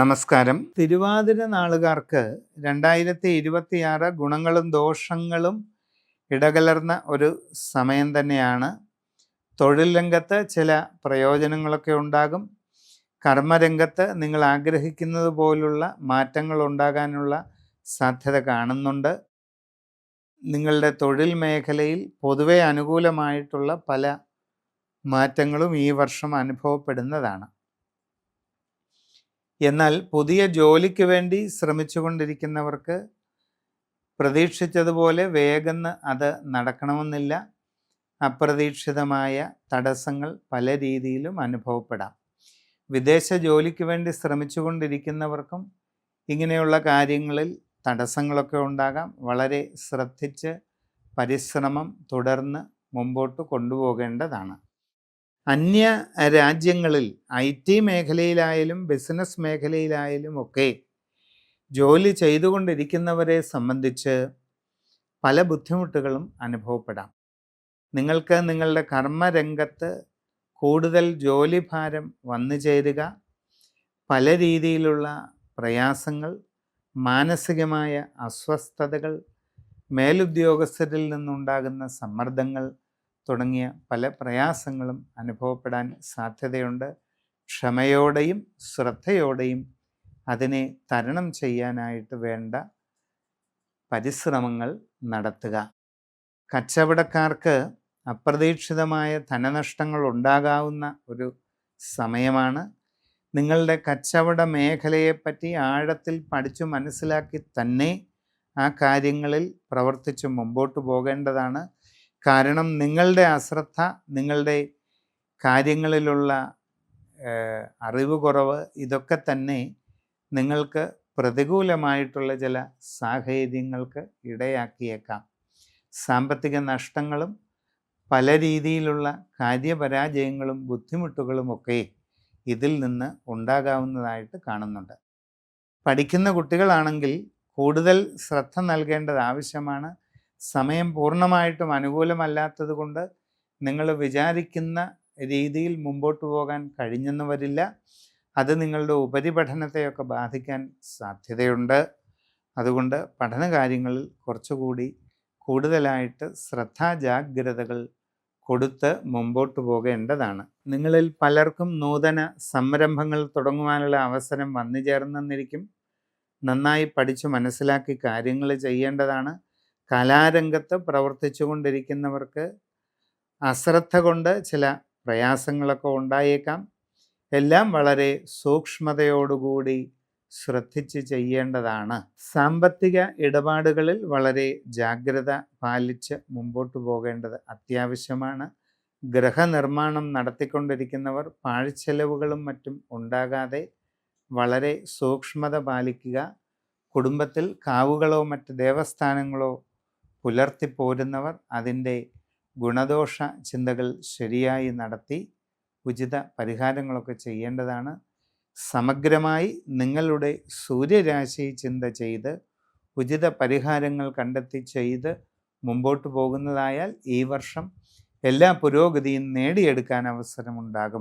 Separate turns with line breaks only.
നമസ്കാരം. തിരുവാതിര നാളുകാർക്ക് രണ്ടായിരത്തി ഇരുപത്തിയാറ് ഗുണങ്ങളും ദോഷങ്ങളും ഇടകലർന്ന ഒരു സമയം തന്നെയാണ്. തൊഴിൽ രംഗത്ത് ചില പ്രയോജനങ്ങളൊക്കെ ഉണ്ടാകും. കർമ്മരംഗത്ത് നിങ്ങൾ ആഗ്രഹിക്കുന്നത് പോലുള്ള മാറ്റങ്ങൾ ഉണ്ടാകാനുള്ള സാധ്യത കാണുന്നുണ്ട്. നിങ്ങളുടെ തൊഴിൽ മേഖലയിൽ പൊതുവെ അനുകൂലമായിട്ടുള്ള പല മാറ്റങ്ങളും ഈ വർഷം അനുഭവപ്പെടുന്നതാണ്. എന്നാൽ പുതിയ ജോലിക്ക് വേണ്ടി ശ്രമിച്ചുകൊണ്ടിരിക്കുന്നവർക്ക് പ്രതീക്ഷിച്ചതുപോലെ വേഗം അത് നടക്കണമെന്നില്ല. അപ്രതീക്ഷിതമായ തടസ്സങ്ങൾ പല രീതിയിലും അനുഭവപ്പെടാം. വിദേശ ജോലിക്ക് വേണ്ടി ശ്രമിച്ചുകൊണ്ടിരിക്കുന്നവർക്കും ഇങ്ങനെയുള്ള കാര്യങ്ങളിൽ തടസ്സങ്ങളൊക്കെ ഉണ്ടാകാം. വളരെ ശ്രദ്ധിച്ച് പരിശ്രമം തുടർന്ന് മുമ്പോട്ട് കൊണ്ടുപോകേണ്ടതാണ്. അന്യ രാജ്യങ്ങളിൽ ഐ ടി മേഖലയിലായാലും ബിസിനസ് മേഖലയിലായാലും ഒക്കെ ജോലി ചെയ്തുകൊണ്ടിരിക്കുന്നവരെ സംബന്ധിച്ച് പല ബുദ്ധിമുട്ടുകളും അനുഭവപ്പെടാം. നിങ്ങൾക്ക് നിങ്ങളുടെ കർമ്മരംഗത്ത് കൂടുതൽ ജോലിഭാരം വന്നു ചേരുക. പല രീതിയിലുള്ള പ്രയാസങ്ങൾ മാനസികമായ അസ്വസ്ഥതകൾ മേലുദ്യോഗസ്ഥരിൽ നിന്നുണ്ടാകുന്ന സമ്മർദ്ദങ്ങൾ തുടങ്ങിയ പല പ്രയാസങ്ങളും അനുഭവപ്പെടാൻ സാധ്യതയുണ്ട്. ക്ഷമയോടെയും ശ്രദ്ധയോടെയും അതിനെ തരണം ചെയ്യാനായിട്ട് വേണ്ട പരിശ്രമങ്ങൾ നടത്തുക. കച്ചവടക്കാർക്ക് അപ്രതീക്ഷിതമായ ധനനഷ്ടങ്ങൾ ഉണ്ടാകാവുന്ന ഒരു സമയമാണ്. നിങ്ങളുടെ കച്ചവട മേഖലയെപ്പറ്റി ആഴത്തിൽ പഠിച്ചു മനസ്സിലാക്കി തന്നെ ആ കാര്യങ്ങളിൽ പ്രവർത്തിച്ച് മുമ്പോട്ട് പോകേണ്ടതാണ്. കാരണം നിങ്ങളുടെ അശ്രദ്ധ നിങ്ങളുടെ കാര്യങ്ങളിലുള്ള അറിവ് കുറവ് ഇതൊക്കെ തന്നെ നിങ്ങൾക്ക് പ്രതികൂലമായിട്ടുള്ള ചില സാഹചര്യങ്ങൾക്ക് ഇടയാക്കിയേക്കാം. സാമ്പത്തിക നഷ്ടങ്ങളും പല രീതിയിലുള്ള കാര്യപരാജയങ്ങളും ബുദ്ധിമുട്ടുകളുമൊക്കെ ഇതിൽ നിന്ന് ഉണ്ടാകാവുന്നതായിട്ട് കാണുന്നുണ്ട്. പഠിക്കുന്ന കുട്ടികളാണെങ്കിൽ കൂടുതൽ ശ്രദ്ധ നൽകേണ്ടത് ആവശ്യമാണ്. സമയം പൂർണമായിട്ടും അനുകൂലമല്ലാത്തത് കൊണ്ട് നിങ്ങൾ വിചാരിക്കുന്ന രീതിയിൽ മുമ്പോട്ട് പോകാൻ കഴിഞ്ഞെന്ന് വരില്ല. അത് നിങ്ങളുടെ ഉപരിപഠനത്തെയൊക്കെ ബാധിക്കാൻ സാധ്യതയുണ്ട്. അതുകൊണ്ട് പഠനകാര്യങ്ങളിൽ കുറച്ചുകൂടി കൂടുതലായിട്ട് ശ്രദ്ധാജാഗ്രതകൾ കൊടുത്ത് മുമ്പോട്ട് പോകേണ്ടതാണ്. നിങ്ങളിൽ പലർക്കും നൂതന സംരംഭങ്ങൾ തുടങ്ങുവാനുള്ള അവസരം വന്നു ചേർന്നെന്നിരിക്കും. നന്നായി പഠിച്ചു മനസ്സിലാക്കി കാര്യങ്ങൾ ചെയ്യേണ്ടതാണ്. കലാരംഗത്ത് പ്രവർത്തിച്ചു കൊണ്ടിരിക്കുന്നവർക്ക് അശ്രദ്ധ കൊണ്ട് ചില പ്രയാസങ്ങളൊക്കെ ഉണ്ടായേക്കാം. എല്ലാം വളരെ സൂക്ഷ്മതയോടുകൂടി ശ്രദ്ധിച്ച് ചെയ്യേണ്ടതാണ്. സാമ്പത്തിക ഇടപാടുകളിൽ വളരെ ജാഗ്രത പാലിച്ച് മുമ്പോട്ട് പോകേണ്ടത് അത്യാവശ്യമാണ്. ഗ്രഹനിർമ്മാണം നടത്തിക്കൊണ്ടിരിക്കുന്നവർ പാഴ്ചെലവുകളും മറ്റും ഉണ്ടാകാതെ വളരെ സൂക്ഷ്മത പാലിക്കുക. കുടുംബത്തിൽ കാവുകളോ മറ്റ് ദേവസ്ഥാനങ്ങളോ പുലർത്തിപ്പോരുന്നവർ അതിന്റെ ഗുണദോഷ ചിന്തകൾ ശരിയായി നടത്തി ഉചിത പരിഹാരങ്ങളൊക്കെ ചെയ്യേണ്ടതാണ്. സമഗ്രമായി നിങ്ങളുടെ സൂര്യരാശി ചിന്ത ചെയ്ത് ഉചിത പരിഹാരങ്ങൾ കണ്ടെത്തി ചെയ്ത് മുമ്പോട്ട് പോകുന്നതായാൽ ഈ വർഷം എല്ലാ പുരോഗതിയും നേടിയെടുക്കാൻ അവസരമുണ്ടാകും.